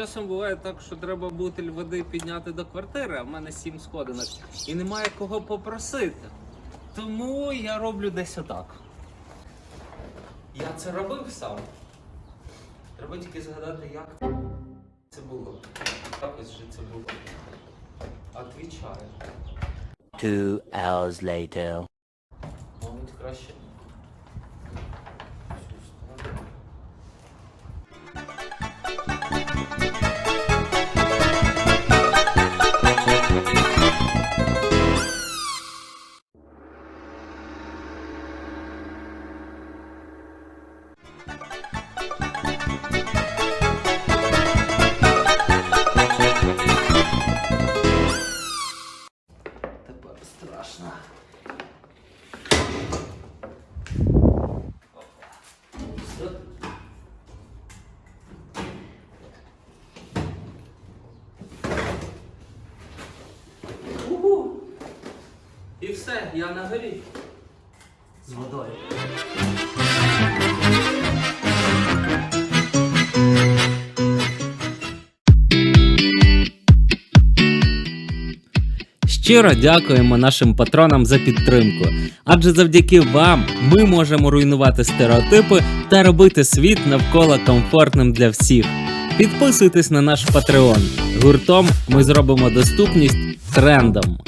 часом буває так, що треба бутиль води підняти до квартири, а в мене сім сходинок, і немає кого попросити. Тому я роблю десь отак. Я це робив сам. Треба тільки згадати, як це було. Якось же це було. Отвічаю. Two hours later. Мабуть, краще. Страшно. І все, я на горі. З водою. Щиро дякуємо нашим патронам за підтримку, адже завдяки вам ми можемо руйнувати стереотипи та робити світ навколо комфортним для всіх. Підписуйтесь на наш Patreon. Гуртом ми зробимо доступність трендом.